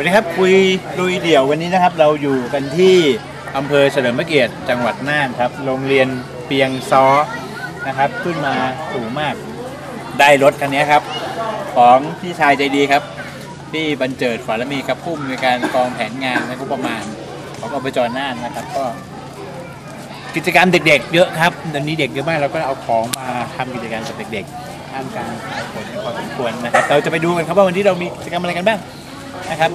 วันนี้ครับคุยลุยเดี่ยววันนี้นะครับ เราอยู่กันที่อำเภอเฉลิมพระเกียรติจังหวัดน่านครับ โรงเรียนเปียงซ้อนะครับ ขึ้นมาสูงมากได้รถคันนี้ครับ ของพี่ชายใจดีครับ พี่บรรเจิดฝารมีครับผู้อำนการกองแผนงานและงบประมาณของอบจน่านนะครับก็ กิจกรรมเด็ก ๆ เยอะครับตอนนี้เด็กเยอะมากเราก็เอาของมาทำกิจกรรมกับเด็กๆท่ามกลางฝนพอสมควรนะครับเราจะไปดูกันครับว่าวันนี้เรามีกิจกรรมอะไรกันบ้าง นะครับ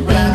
อ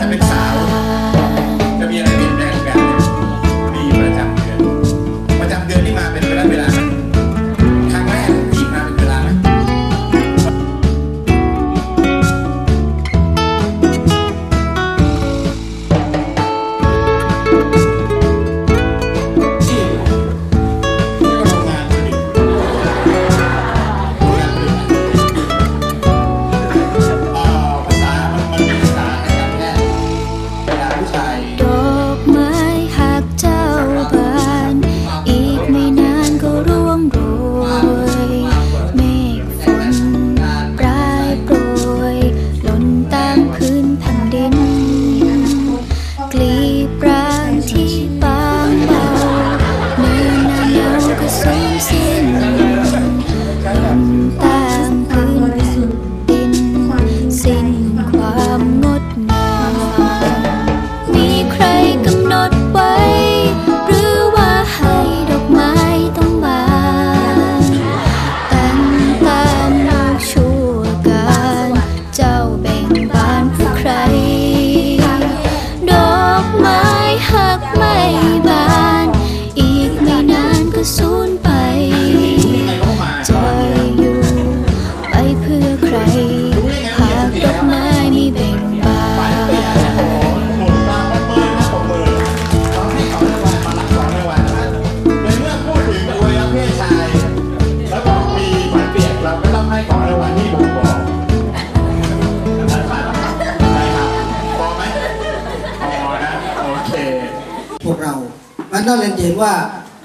นน่าเรียนเห็นว่า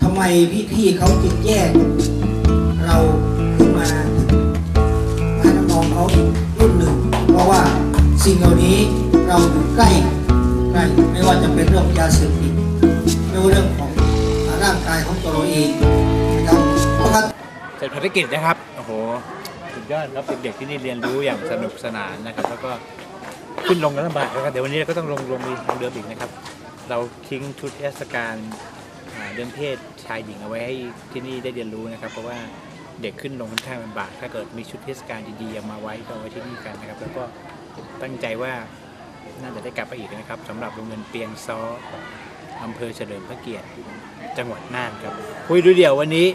ทำไมพี่ๆเขาจึงแยก เราขึ้นมาให้น้องเขารุ่นหนึ่ง เพราะว่าสิ่งเหล่านี้เราอยู่ใกล้ใกล้ไม่ว่าจะเป็นเรื่องยาเสพติดไม่ว่าเรื่องของร่างกายของตัวเราเองนะครับเพราะว่าเสร็จภารกิจนะครับโอ้โหสุดยอดครับเด็กๆที่นี่เรียนรู้อย่างสนุกสนานนะครับ แล้วก็ขึ้นลงกันลำบากนะครับเดี๋ยววันนี้เราก็ต้องลงลงมีทางเดิมอีกนะครับ เราทิ้งชุดเทศกาลเรื่องเพศชายหญิงเอาไว้ให้ที่นี่ได้เรียนรู้นะครับ เพราะว่าเด็กขึ้นลงค่อนข้างลำบากถ้าเกิดมีชุดเทศกาลดีๆเอามาไว้ก็เอาไว้ที่นี่กันนะครับ แล้วก็ตั้งใจว่าน่าจะได้กลับไปอีกนะครับสำหรับโรงเรียนเปียงซ้ออำเภอเฉลิมพระเกียรติจังหวัดน่านครับคุยดูเดี่ยววันนี้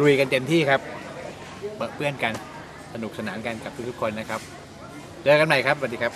ลุยกันเต็มที่ครับเปิดเพื่อนกันสนุกสนานกันกับทุกๆคนนะครับเจอกันใหม่ครับสวัสดีครับ